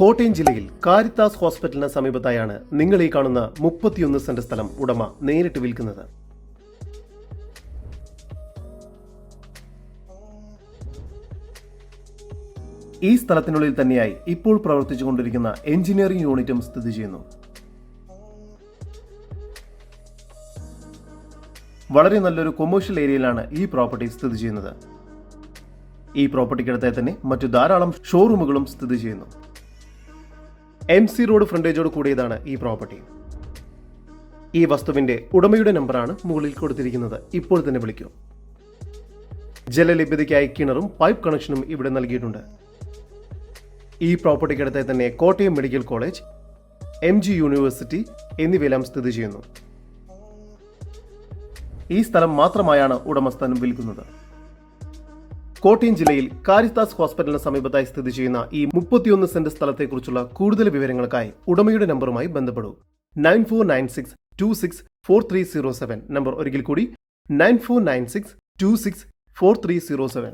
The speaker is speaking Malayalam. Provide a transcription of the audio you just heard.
കോട്ടയം ജില്ലയിൽ കാരിത്താസ് ഹോസ്പിറ്റലിന് സമീപത്തായാണ് നിങ്ങൾ ഈ കാണുന്ന മുപ്പത്തിയൊന്ന് സെന്റ് സ്ഥലം ഉടമ നേരിട്ട് വിൽക്കുന്നത്. ഈ സ്ഥലത്തിനുള്ളിൽ തന്നെയായി ഇപ്പോൾ പ്രവർത്തിച്ചുകൊണ്ടിരിക്കുന്ന എഞ്ചിനീയറിംഗ് യൂണിറ്റും സ്ഥിതി ചെയ്യുന്നു. വളരെ നല്ലൊരു കൊമേഴ്ഷ്യൽ ഏരിയയിലാണ് ഈ പ്രോപ്പർട്ടി സ്ഥിതി ചെയ്യുന്നത്. ഈ പ്രോപ്പർട്ടിക്കടുത്തായി തന്നെ മറ്റു ധാരാളം ഷോറൂമുകളും സ്ഥിതി ചെയ്യുന്നു. എം സി റോഡ് ഫ്രണ്ടേജോട് കൂടിയതാണ് ഈ പ്രോപ്പർട്ടി ഈ വസ്തുവിന്റെ ഉടമയുടെ നമ്പറാണ് മുകളിൽ കൊടുത്തിരിക്കുന്നത്. ഇപ്പോൾ തന്നെ വിളിക്കൂ. ജലലഭ്യതയ്ക്കായി കിണറും പൈപ്പ് കണക്ഷനും ഇവിടെ നൽകിയിട്ടുണ്ട്. ഈ പ്രോപ്പർട്ടിക്കടുത്തായി തന്നെ Kottayam medical college M G university എന്നിവയെല്ലാം സ്ഥിതി ചെയ്യുന്നു. ഈ സ്ഥലം മാത്രമായാണ് ഉടമസ്ഥൻ വിൽക്കുന്നത്. കോട്ടയം ജില്ലയിൽ കാരിത്താസ് ഹോസ്പിറ്റലിന് സമീപത്തായി സ്ഥിതി ചെയ്യുന്ന ഈ മുപ്പത്തിയൊന്ന് സെന്റ് സ്ഥലത്തെക്കുറിച്ചുള്ള കൂടുതൽ വിവരങ്ങൾക്കായി ഉടമയുടെ നമ്പറുമായി ബന്ധപ്പെടൂ. Nine four nine six two six four three zero seven. Number ഒരിക്കൽ കൂടി nine four nine six two six four three zero seven.